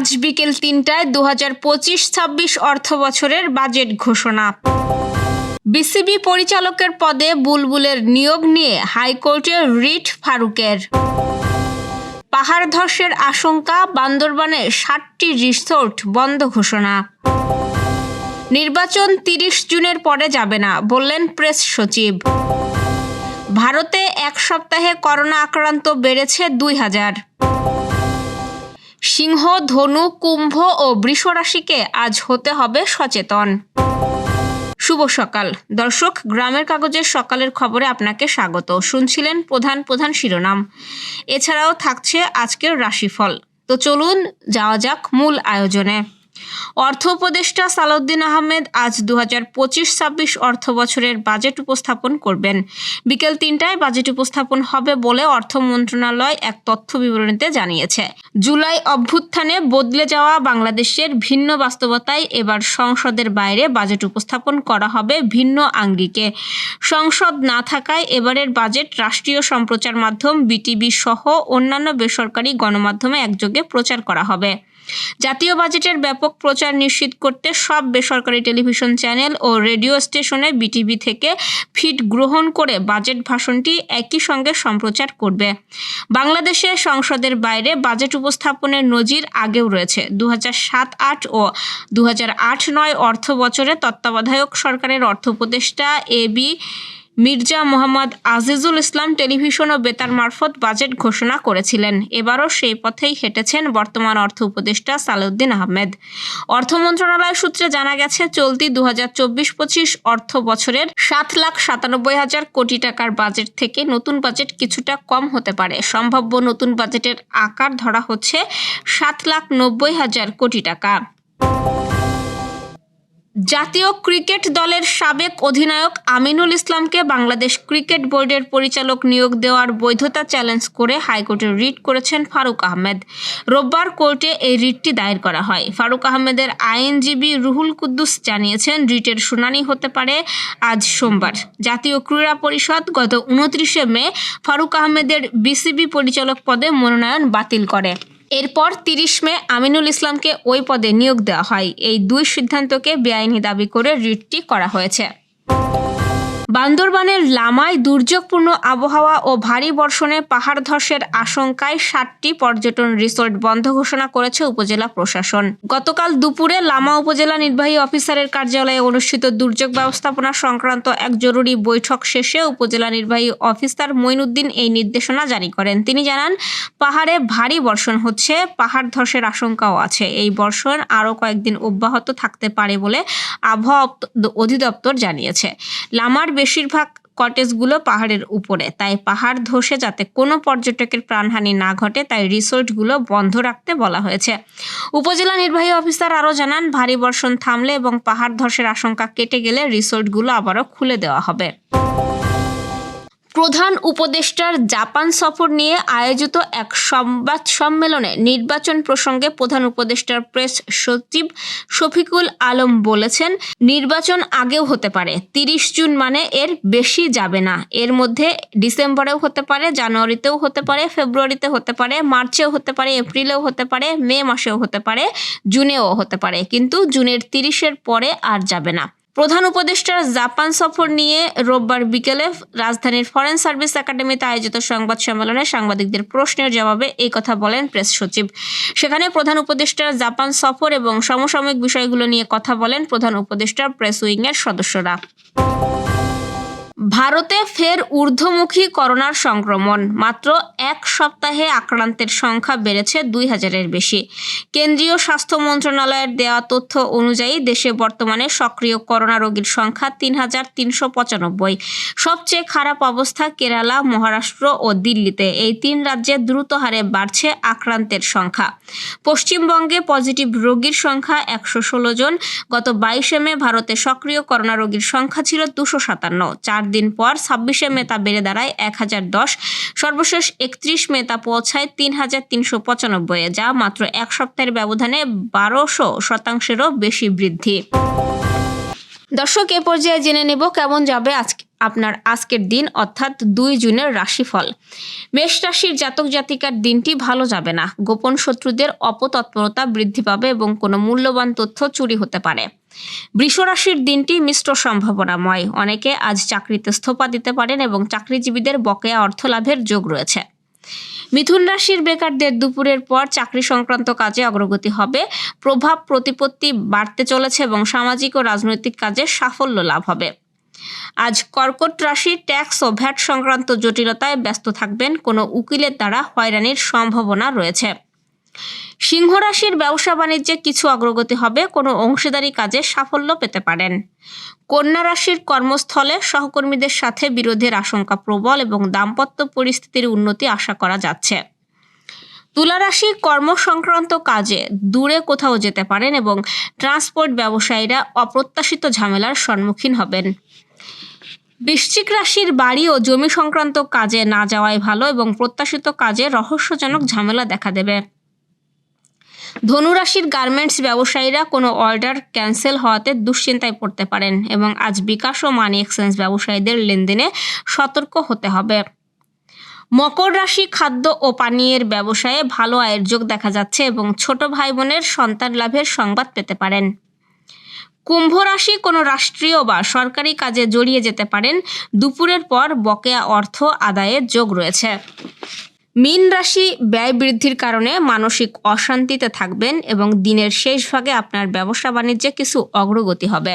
আজ বিকেল তিনটায় দু হাজার পঁচিশ ছাব্বিশ অর্থ বছরের বাজেট ঘোষণা। বিসিবি পরিচালকের পদে বুলবুলের নিয়োগ নিয়ে হাইকোর্টের রিট ফারুকের। পাহাড় ধসের আশঙ্কা, বান্দরবানে ষাটটি রিসোর্ট বন্ধ ঘোষণা। নির্বাচন তিরিশ জুনের পরে যাবে না, বললেন প্রেস সচিব। ভারতে এক সপ্তাহে করোনা আক্রান্ত বেড়েছে দুই হাজার। সিংহ, ধনু, কুম্ভ ও বৃষ রাশিকে আজ হতে হবে সচেতন। শুভ সকাল। দর্শক, গ্রামের কাগজের সকালের খবরে আপনাকে স্বাগত। শুনছিলেন প্রধান প্রধান শিরোনাম। এছাড়াও থাকছে আজকের রাশিফল। তো চলুন যাওয়া যাক মূল আয়োজনে। অর্থ উপদেষ্টা সালাউদ্দিন আহমেদ আজ দু হাজার পঁচিশ ছাব্বিশ অর্থ বছরের বাজেট উপস্থাপন করবেন। বিকেল তিনটায় বাজেট উপস্থাপন হবে বলে অর্থ মন্ত্রণালয় এক তথ্য বিবরণীতে জানিয়েছে। জুলাই অভ্যুত্থানে বদলে যাওয়া বাংলাদেশের ভিন্ন বাস্তবতায় এবার সংসদের বাইরে বাজেট উপস্থাপন করা হবে ভিন্ন আঙ্গিকে। সংসদ না থাকায় এবারের বাজেট রাষ্ট্রীয় সম্প্রচার মাধ্যম বিটিভি সহ অন্যান্য বেসরকারি গণমাধ্যমে একযোগে প্রচার করা হবে। জাতীয় বাজেটের ব্যাপক প্রচার নিশ্চিত করতে সব বেসরকারি টেলিভিশন চ্যানেল ও রেডিও স্টেশনে বিটিভি থেকে ফিড গ্রহণ করে বাজেট ভাষণটি একই সঙ্গে সম্প্রচার করবে। বাংলাদেশে সংসদের বাইরে বাজেট উপস্থাপনের নজির আগেও রয়েছে। দু সাত আট ও দু আট নয় অর্থ বছরে তত্ত্বাবধায়ক সরকারের অর্থ উপদেষ্টা A B Mirza Mohammad Azizul Islam television ও বেতার মারফত বাজেট ঘোষণা করেছিলেন। এবারও সেই পথেই হেঁটেছেন বর্তমান অর্থ উপদেষ্টা সালাউদ্দিন আহমেদ। অর্থ মন্ত্রণালয় সূত্রে জানা গেছে, চলতি দু হাজার চব্বিশ পঁচিশ অর্থ বছরের সাত লাখ সাতানব্বই হাজার কোটি টাকার বাজেট থেকে নতুন বাজেট কিছুটা কম হতে পারে। সম্ভাব্য নতুন বাজেটের আকার ধরা হচ্ছে সাত লাখ নব্বই হাজার কোটি টাকা। জাতীয় ক্রিকেট দলের সাবেক অধিনায়ক আমিনুল ইসলামকে বাংলাদেশ ক্রিকেট বোর্ডের পরিচালক নিয়োগ দেওয়ার বৈধতা চ্যালেঞ্জ করে হাইকোর্টে রিট করেছেন ফারুক আহমেদ। রোববার কোর্টে এই রিটটি দায়ের করা হয়। ফারুক আহমেদের আইনজীবী রুহুল কুদ্দুস জানিয়েছেন, রিটের শুনানি হতে পারে আজ সোমবার। জাতীয় ক্রীড়া পরিষদ গত উনত্রিশে মে ফারুক আহমেদের বিসিবি পরিচালক পদে মনোনয়ন বাতিল করে। এরপর তিরিশ মে আমিনুল ইসলামকে ওই পদে নিয়োগ দেওয়া হয়। এই দুই সিদ্ধান্তকে বেআইনি দাবি করে রিটটি করা হয়েছে। বান্দরবানের লামায় দুর্যোগপূর্ণ আবহাওয়া ও ভারী বর্ষণে পাহাড় ধসের আশঙ্কায় ষাটটি পর্যটন রিসোর্ট বন্ধ ঘোষণা করেছে উপজেলা প্রশাসন। গতকাল দুপুরে লামা উপজেলা নির্বাহী অফিসারের কার্যালয়ে অনুষ্ঠিত দুর্যোগ ব্যবস্থাপনা সংক্রান্ত এক জরুরি বৈঠক শেষে উপজেলা নির্বাহী অফিসার মইনুদ্দিন এই নির্দেশনা জারি করেন। তিনি জানান, পাহাড়ে ভারী বর্ষণ হচ্ছে, পাহাড় ধসের আশঙ্কাও আছে। এই বর্ষণ আরও কয়েকদিন অব্যাহত থাকতে পারে বলে আবহাওয়া অধিদপ্তর জানিয়েছে। লামার বেশিরভাগ কটেজগুলো পাহাড়ের উপরে। তাই পাহাড় ধসে যাতে কোনো পর্যটকের প্রাণহানি না ঘটে, তাই রিসোর্টগুলো বন্ধ রাখতে বলা হয়েছে। উপজেলা নির্বাহী অফিসার আরও জানান, ভারী বর্ষণ থামলে এবং পাহাড় ধসের আশঙ্কা কেটে গেলে রিসোর্টগুলো আবারও খুলে দেওয়া হবে। প্রধান উপদেষ্টার জাপান সফর নিয়ে আয়োজিত এক সংবাদ সম্মেলনে নির্বাচন প্রসঙ্গে প্রধান উপদেষ্টার প্রেস সচিব শফিকুল আলম বলেছেন, নির্বাচন আগেও হতে পারে, তিরিশ জুন মানে এর বেশি যাবে না। এর মধ্যে ডিসেম্বরেও হতে পারে, জানুয়ারিতেও হতে পারে, ফেব্রুয়ারিতে হতে পারে, মার্চেও হতে পারে, এপ্রিলেও হতে পারে, মে মাসেও হতে পারে, জুনেও হতে পারে। কিন্তু জুনের তিরিশের পরে আর যাবে না। প্রধান উপদেষ্টার জাপান সফর নিয়ে রোববার বিকেলে রাজধানীর ফরেন সার্ভিস একাডেমিতে আয়োজিত সংবাদ সম্মেলনে সাংবাদিকদের প্রশ্নের জবাবে এই কথা বলেন প্রেস সচিব। সেখানে প্রধান উপদেষ্টার জাপান সফর এবং সমসাময়িক বিষয়গুলো নিয়ে কথা বলেন প্রধান উপদেষ্টার প্রেস উইংয়ের সদস্যরা। ভারতে ফের ঊর্ধ্বমুখী করোনার সংক্রমণ। মাত্র এক সপ্তাহে আক্রান্তের সংখ্যা বেড়েছে দুই হাজারের বেশি। কেন্দ্রীয় স্বাস্থ্য মন্ত্রণালয়ের দেওয়া তথ্য অনুযায়ী দেশে বর্তমানে সক্রিয় করোনা রোগীর সংখ্যা তিন হাজার তিনশো পঁচানব্বই। সবচেয়ে খারাপ অবস্থা কেরালা, মহারাষ্ট্র ও দিল্লিতে। এই তিন রাজ্যে দ্রুত হারে বাড়ছে আক্রান্তের সংখ্যা। পশ্চিমবঙ্গে পজিটিভ রোগীর সংখ্যা একশো ষোলো জন। গত বাইশে মে ভারতে সক্রিয় করোনা রোগীর সংখ্যা ছিল দুশো সাতান্ন। চার দিন পর ছাব্বিশে মে তা বেড়ে দাঁড়ায় এক হাজার দশ। সর্বশেষ একত্রিশ মে তা পৌঁছায় তিন হাজার তিনশো পঁচানব্বই যা মাত্র এক সপ্তাহের ব্যবধানে বারোশো শতাংশেরও বেশি বৃদ্ধি। দর্শক, এ পর্যায়ে জেনে নেব কেমন যাবে আজকে। আপনার আজকের দিন, অর্থাৎ দুই জুনের রাশিফল। মেষ রাশির জাতক জাতিকার দিনটি ভালো যাবে না। গোপন শত্রুদের অপতৎপরতা বৃদ্ধি পাবে এবং কোনো মূল্যবান তথ্য চুরি হতে পারে। বৃষ রাশির দিনটি মিশ্র সম্ভাবনাময়। অনেকে আজ চাকরিতে স্থপা দিতে পারেন এবং চাকরিজীবীদের বকেয়া অর্থ লাভের যোগ রয়েছে। মিথুন রাশির বেকারদের দুপুরের পর চাকরি সংক্রান্ত কাজে অগ্রগতি হবে। প্রভাব, প্রতিপত্তি বাড়তে চলেছে এবং সামাজিক ও রাজনৈতিক কাজে সাফল্য লাভ হবে। আজ কর্কট রাশি ট্যাক্স ও ভ্যাট সংক্রান্ত জটিলতায় ব্যস্ত থাকবেন কোনো উকিলের দ্বারা হয়রানির সম্ভাবনা রয়েছে। সিংহ রাশির ব্যবসা বাণিজ্যে কিছু অগ্রগতি হবে, কোনো অংশীদারি কাজে সাফল্য পেতে পারেন। কন্যা রাশির কর্মস্থলে সহকর্মীদের সাথে বিরোধের আশঙ্কা প্রবল এবং দাম্পত্য পরিস্থিতির উন্নতি আশা করা যাচ্ছে। তুলা রাশি কর্ম সংক্রান্ত কাজে দূরে কোথাও যেতে পারেন এবং ট্রান্সপোর্ট ব্যবসায়ীরা অপ্রত্যাশিত ঝামেলার সম্মুখীন হবেন। বৃশ্চিক রাশির বাড়ি ও জমি সংক্রান্ত কাজে না যাওয়াই ভালো এবং প্রত্যাশিত কাজে রহস্যজনক ঝামেলা দেখা দেবে। ধনুরাশির গার্মেন্টস ব্যবসায়ীরা কোনো অর্ডার ক্যান্সেল হওয়াতে দুশ্চিন্তায় পড়তে পারেন এবং আজ বিকাশ ও মানি এক্সচেঞ্জ ব্যবসায়ীদের লেনদেনে সতর্ক হতে হবে। মকর রাশি খাদ্য ও পানীয়ের ব্যবসায়ে ভালো আয়ের যোগ দেখা যাচ্ছে এবং ছোট ভাই বোনের সন্তান লাভের সংবাদ পেতে পারেন। কুম্ভ রাশি কোনো রাষ্ট্রীয় বা সরকারি কাজে জড়িয়ে যেতে পারেন, দুপুরের পর বকেয়া অর্থ আদায়ের যোগ রয়েছে। মীন রাশি ব্যয় বৃদ্ধির কারণে মানসিক অশান্তিতে থাকবেন এবং দিনের শেষ ভাগে আপনার ব্যবসা বাণিজ্যে কিছু অগ্রগতি হবে।